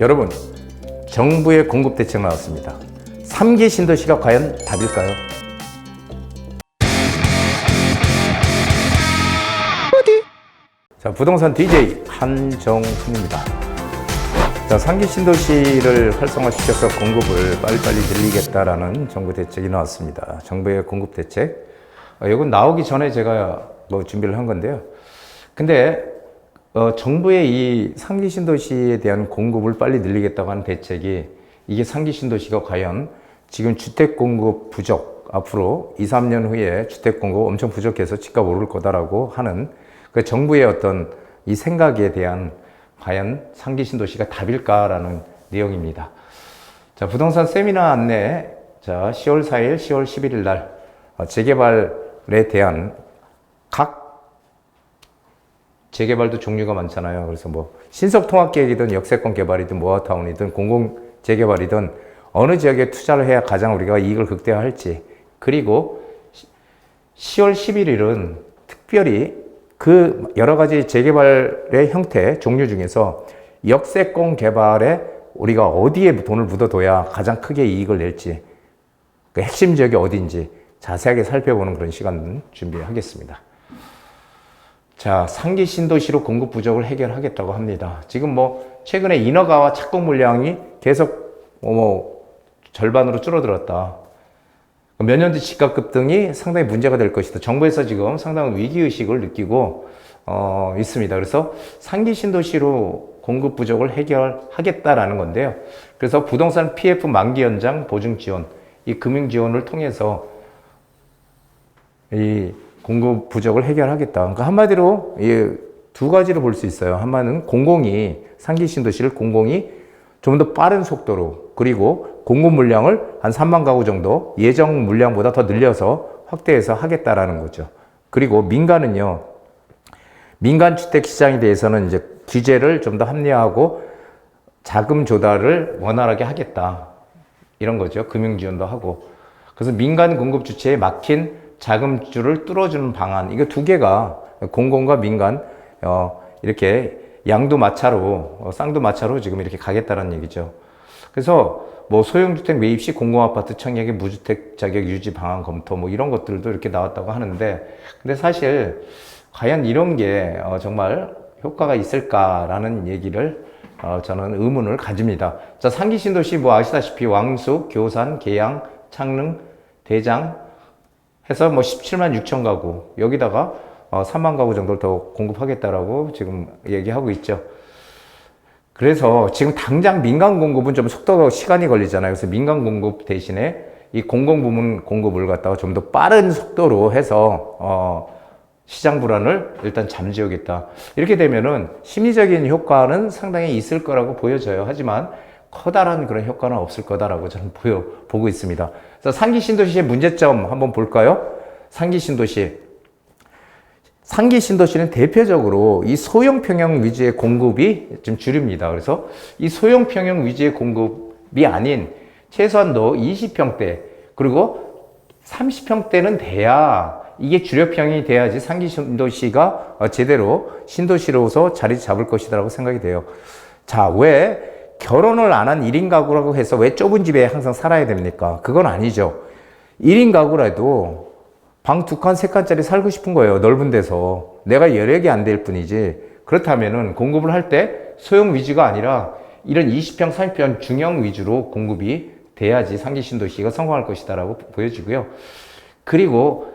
여러분, 정부의 공급 대책 나왔습니다. 3기 신도시가 과연 답일까요? 자, 부동산 DJ 한정훈입니다. 자, 상기 신도시를 활성화시켜서 공급을 빨리빨리 늘리겠다라는 정부 대책이 나왔습니다. 정부의 공급 대책. 어, 이건 나오기 전에 제가 뭐 준비를 한 건데요. 근데 어, 정부의 이 상기 신도시에 대한 공급을 빨리 늘리겠다고 하는 대책이 이게 상기 신도시가 과연 지금 주택 공급 부족 앞으로 2, 3년 후에 주택 공급 엄청 부족해서 집값 오를 거다라고 하는 그 정부의 어떤 이 생각에 대한 과연 상기 신도시가 답일까라는 내용입니다. 자, 부동산 세미나 안내. 자, 10월 4일, 10월 11일 날 어, 재개발에 대한 각 재개발도 종류가 많잖아요. 그래서 뭐 신속 통합 계획이든 역세권 개발이든 모아타운이든 공공 재개발이든 어느 지역에 투자를 해야 가장 우리가 이익을 극대화할지 그리고 10월 11일은 특별히 그 여러 가지 재개발의 형태 종류 중에서 역세권 개발에 우리가 어디에 돈을 묻어둬야 가장 크게 이익을 낼지 그 핵심 지역이 어디인지 자세하게 살펴보는 그런 시간 준비하겠습니다. 자, 상기 신도시로 공급 부족을 해결하겠다고 합니다. 지금 뭐 최근에 인허가와 착공 물량이 계속 뭐 절반으로 줄어들었다. 몇 년 뒤 집값 급등이 상당히 문제가 될 것이다. 정부에서 지금 상당한 위기 의식을 느끼고 어, 있습니다. 그래서 상기 신도시로 공급 부족을 해결하겠다라는 건데요. 그래서 부동산 PF 만기 연장 보증 지원, 이 금융 지원을 통해서 이 공급 부족을 해결하겠다. 그러니까 한마디로 이두 가지로 볼 수 있어요. 한마디는 공공이 상기 신도시를 공공이 좀 더 빠른 속도로 그리고 공급 물량을 한 3만 가구 정도 예정 물량보다 더 늘려서 확대해서 하겠다라는 거죠. 그리고 민간은요. 민간 주택 시장에 대해서는 이제 규제를 좀 더 합리화하고 자금 조달을 원활하게 하겠다. 이런 거죠. 금융 지원도 하고. 그래서 민간 공급 주체에 막힌 자금줄을 뚫어주는 방안. 이거 두 개가 공공과 민간 어, 이렇게 양도 마차로 어, 쌍도 마차로 지금 이렇게 가겠다는 얘기죠. 그래서 뭐 소형주택 매입 시 공공아파트 청약의 무주택 자격 유지 방안 검토 뭐 이런 것들도 이렇게 나왔다고 하는데 근데 사실 과연 이런 게 어, 정말 효과가 있을까라는 얘기를 어, 저는 의문을 가집니다. 자 상기 신도시 뭐 아시다시피 왕숙, 교산, 계양, 창릉, 대장 해서 뭐 17만 6천 가구 여기다가 어, 3만 가구 정도를 더 공급하겠다라고 지금 얘기하고 있죠. 그래서 지금 당장 민간 공급은 좀 속도가 시간이 걸리잖아요. 그래서 민간 공급 대신에 이 공공 부문 공급을 갖다가 좀 더 빠른 속도로 해서 어, 시장 불안을 일단 잠재우겠다. 이렇게 되면은 심리적인 효과는 상당히 있을 거라고 보여져요. 하지만 커다란 그런 효과는 없을 거다라고 저는 보여 보고 있습니다. 그래서 상기 신도시의 문제점 한번 볼까요? 상기 신도시 상기 신도시는 대표적으로 이 소형 평형 위주의 공급이 좀 주류입니다. 그래서 이 소형 평형 위주의 공급이 아닌 최소한도 20평대 그리고 30평대는 돼야 이게 주력평이 돼야지 상기 신도시가 제대로 신도시로서 자리 잡을 것이다라고 생각이 돼요. 자, 왜 결혼을 안 한 1인 가구라고 해서 왜 좁은 집에 항상 살아야 됩니까? 그건 아니죠. 1인 가구라도 방 두 칸, 세 칸짜리 살고 싶은 거예요. 넓은 데서. 내가 여력이 안 될 뿐이지. 그렇다면은 공급을 할 때 소형 위주가 아니라 이런 20평, 30평 중형 위주로 공급이 돼야지 상기 신도시가 성공할 것이다라고 보여지고요. 그리고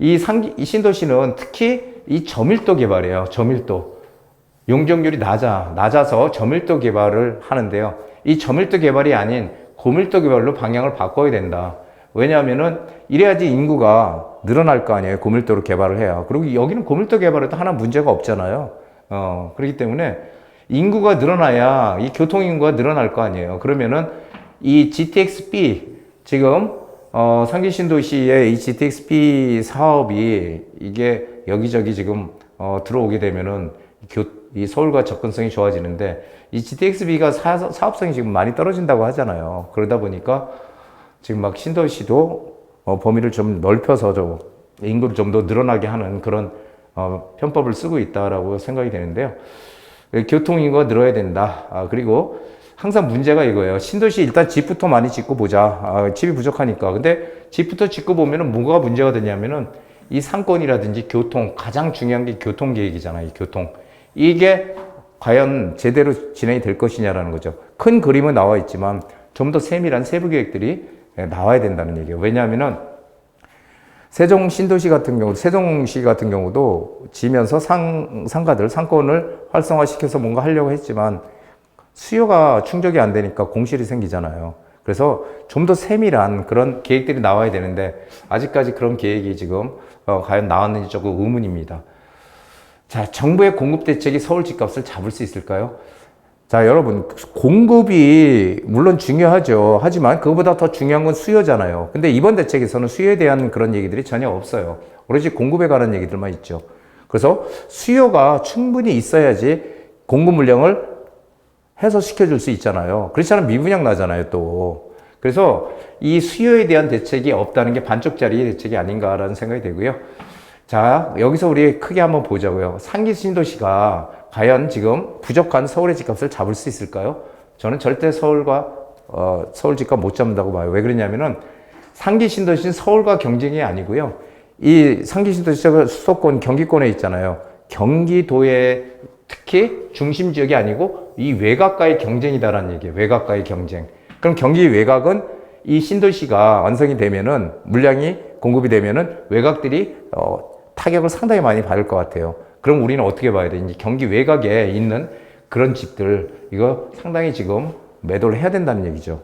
이 상기, 이 신도시는 특히 이 저밀도 개발이에요. 저밀도. 용적률이 낮아, 낮아서 저밀도 개발을 하는데요. 이 저밀도 개발이 아닌 고밀도 개발로 방향을 바꿔야 된다. 왜냐하면은 이래야지 인구가 늘어날 거 아니에요. 고밀도로 개발을 해야. 그리고 여기는 고밀도 개발에도 하나 문제가 없잖아요. 어, 그렇기 때문에 인구가 늘어나야 이 교통 인구가 늘어날 거 아니에요. 그러면은 이 GTX-B 지금 어, 상기 신도시의 이 GTX-B 사업이 이게 여기저기 지금 어, 들어오게 되면은 교, 이 서울과 접근성이 좋아지는데 이 GTX-B가 사, 사업성이 지금 많이 떨어진다고 하잖아요. 그러다 보니까 지금 막 신도시도 어, 범위를 좀 넓혀서 좀 인구를 좀 더 늘어나게 하는 그런 어, 편법을 쓰고 있다라고 생각이 되는데요. 교통 인구가 늘어야 된다. 아, 그리고 항상 문제가 이거예요. 신도시 일단 집부터 많이 짓고 보자. 아, 집이 부족하니까. 근데 집부터 짓고 보면은 뭐가 문제가 되냐면은 이 상권이라든지 교통, 가장 중요한 게 교통 계획이잖아요. 이 교통. 이게 과연 제대로 진행이 될 것이냐라는 거죠. 큰 그림은 나와 있지만 좀 더 세밀한 세부 계획들이 나와야 된다는 얘기예요. 왜냐하면은 세종 신도시 같은 경우, 세종시 같은 경우도 지면서 상, 상가들, 상권을 활성화시켜서 뭔가 하려고 했지만 수요가 충족이 안 되니까 공실이 생기잖아요. 그래서 좀 더 세밀한 그런 계획들이 나와야 되는데 아직까지 그런 계획이 지금 어, 과연 나왔는지 조금 의문입니다. 자, 정부의 공급 대책이 서울 집값을 잡을 수 있을까요? 자, 여러분, 공급이 물론 중요하죠. 하지만 그거보다 더 중요한 건 수요잖아요. 근데 이번 대책에서는 수요에 대한 그런 얘기들이 전혀 없어요. 오로지 공급에 관한 얘기들만 있죠. 그래서 수요가 충분히 있어야지 공급 물량을 해소시켜줄 수 있잖아요. 그렇지 않으면 미분양 나잖아요, 또. 그래서 이 수요에 대한 대책이 없다는 게 반쪽짜리 대책이 아닌가라는 생각이 되고요. 자, 여기서 우리 크게 한번 보자고요. 상기 신도시가 과연 지금 부족한 서울의 집값을 잡을 수 있을까요? 저는 절대 서울과 어, 서울 집값 못 잡는다고 봐요. 왜 그러냐면은 상기 신도시는 서울과 경쟁이 아니고요. 이 상기 신도시가 수도권 경기권에 있잖아요. 경기도의 특히 중심 지역이 아니고 이 외곽과의 경쟁이다라는 얘기예요. 외곽과의 경쟁. 그럼 경기 외곽은 이 신도시가 완성이 되면은 물량이 공급이 되면은 외곽들이 어, 타격을 상당히 많이 받을 것 같아요. 그럼 우리는 어떻게 봐야 되는지 경기 외곽에 있는 그런 집들 이거 상당히 지금 매도를 해야 된다는 얘기죠.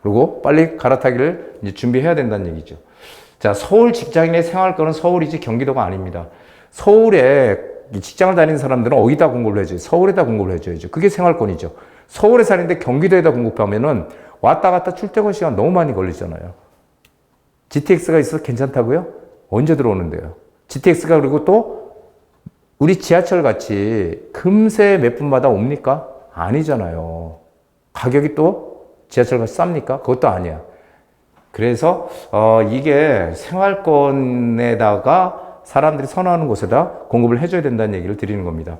그리고 빨리 갈아타기를 이제 준비해야 된다는 얘기죠. 자, 서울 직장인의 생활권은 서울이지 경기도가 아닙니다. 서울에 직장을 다니는 사람들은 어디다 공급을 해줘요? 서울에다 공급을 해줘야죠. 그게 생활권이죠. 서울에 사는데 경기도에다 공급하면은 왔다 갔다 출퇴근 시간 너무 많이 걸리잖아요. GTX가 있어서 괜찮다고요? 언제 들어오는데요? GTX가 그리고 또 우리 지하철 같이 금세 몇 분마다 옵니까? 아니잖아요. 가격이 또 지하철 같이 쌉니까? 그것도 아니야. 그래서 어, 이게 생활권에다가 사람들이 선호하는 곳에다 공급을 해줘야 된다는 얘기를 드리는 겁니다.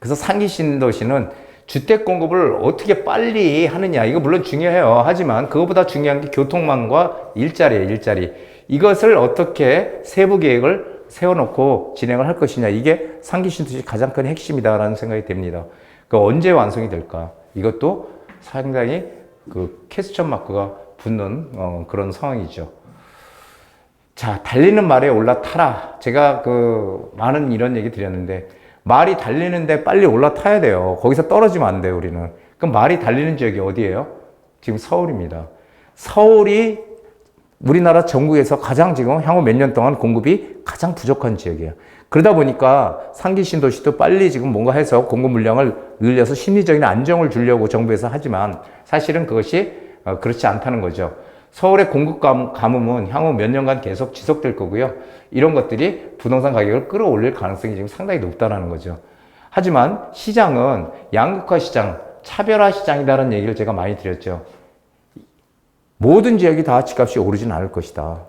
그래서 상기 신도시는 주택 공급을 어떻게 빨리 하느냐 이거 물론 중요해요. 하지만 그것보다 중요한 게 교통망과 일자리예요. 일자리. 이것을 어떻게 세부 계획을 세워놓고 진행을 할 것이냐 이게 상기 신도시 가장 큰 핵심이다라는 생각이 됩니다. 그 언제 완성이 될까? 이것도 상당히 그 캐스천 마크가 붙는 어, 그런 상황이죠. 자, 달리는 말에 올라타라. 제가 그 많은 이런 얘기 드렸는데 말이 달리는데 빨리 올라타야 돼요. 거기서 떨어지면 안 돼요, 우리는. 그럼 말이 달리는 지역이 어디예요? 지금 서울입니다. 서울이 우리나라 전국에서 가장 지금 향후 몇 년 동안 공급이 가장 부족한 지역이에요. 그러다 보니까 상기 신도시도 빨리 지금 뭔가 해서 공급 물량을 늘려서 심리적인 안정을 주려고 정부에서 하지만 사실은 그것이 어, 그렇지 않다는 거죠. 서울의 공급 감- 가뭄은 향후 몇 년간 계속 지속될 거고요. 이런 것들이 부동산 가격을 끌어올릴 가능성이 지금 상당히 높다는 거죠. 하지만 시장은 양극화 시장, 차별화 시장이다라는 얘기를 제가 많이 드렸죠. 모든 지역이 다 집값이 오르진 않을 것이다.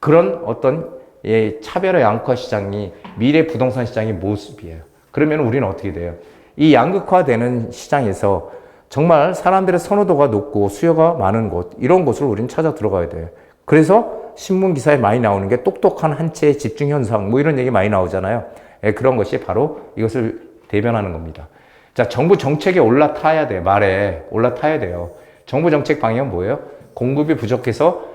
그런 어떤 예, 차별화 양극화 시장이 미래 부동산 시장의 모습이에요. 그러면 우리는 어떻게 돼요? 이 양극화되는 시장에서 정말 사람들의 선호도가 높고 수요가 많은 곳, 이런 곳을 우리는 찾아 들어가야 돼요. 그래서 신문 기사에 많이 나오는 게 똑똑한 한 채의 집중 현상, 뭐 이런 얘기 많이 나오잖아요. 예, 그런 것이 바로 이것을 대변하는 겁니다. 자, 정부 정책에 올라타야 돼. 말에 올라타야 돼요. 정부 정책 방향은 뭐예요? 공급이 부족해서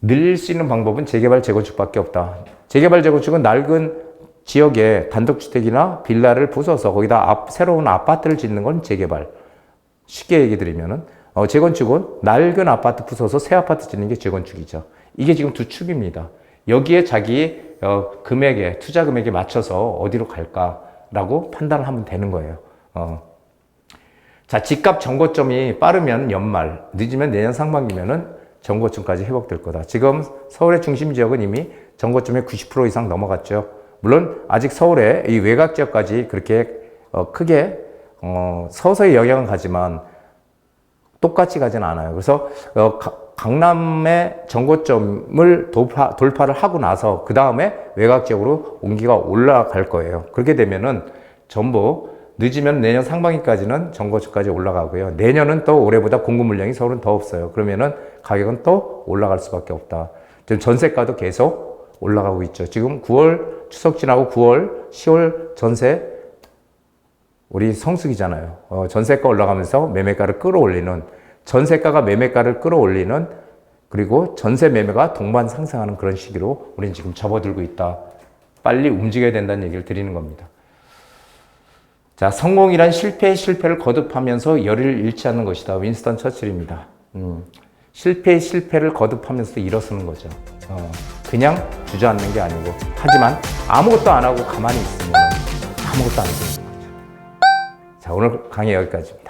늘릴 수 있는 방법은 재개발 재건축밖에 없다. 재개발 재건축은 낡은 지역에 단독주택이나 빌라를 부숴서 거기다 앞, 새로운 아파트를 짓는 건 재개발. 쉽게 얘기 드리면은 어, 재건축은 낡은 아파트 부숴서 새 아파트 짓는 게 재건축이죠. 이게 지금 두 축입니다. 여기에 자기 어, 금액에 투자 금액에 맞춰서 어디로 갈까라고 판단을 하면 되는 거예요. 어. 자, 집값 정고점이 빠르면 연말, 늦으면 내년 상반기면은 정고점까지 회복될 거다. 지금 서울의 중심 지역은 이미 정고점의 90% 이상 넘어갔죠. 물론 아직 서울의 이 외곽 지역까지 그렇게 어, 크게 어, 서서히 영향은 가지만 똑같이 가지는 않아요. 그래서 어, 가- 강남의 정고점을 돌파, 돌파를 하고 나서 그 다음에 외곽 지역으로 온기가 올라갈 거예요. 그렇게 되면은 전부 늦으면 내년 상반기까지는 정거주까지 올라가고요. 내년은 또 올해보다 공급 물량이 서울은 더 없어요. 그러면은 가격은 또 올라갈 수밖에 없다. 지금 전세가도 계속 올라가고 있죠. 지금 9월 추석 지나고 9월, 10월 전세 우리 성수기잖아요. 어, 전세가 올라가면서 매매가를 끌어올리는 전세가가 매매가를 끌어올리는 그리고 전세 매매가 동반 상승하는 그런 시기로 우리는 지금 접어들고 있다. 빨리 움직여야 된다는 얘기를 드리는 겁니다. 자, 성공이란 실패의 실패를 거듭하면서 열의를 잃지 않는 것이다. 윈스턴 처칠입니다. 음, 실패의 실패를 거듭하면서 일어서는 거죠. 어, 그냥 주저앉는 게 아니고 하지만 아무것도 안 하고 가만히 있으면 아무것도 안 되는 거죠. 자, 오늘 강의 여기까지입니다.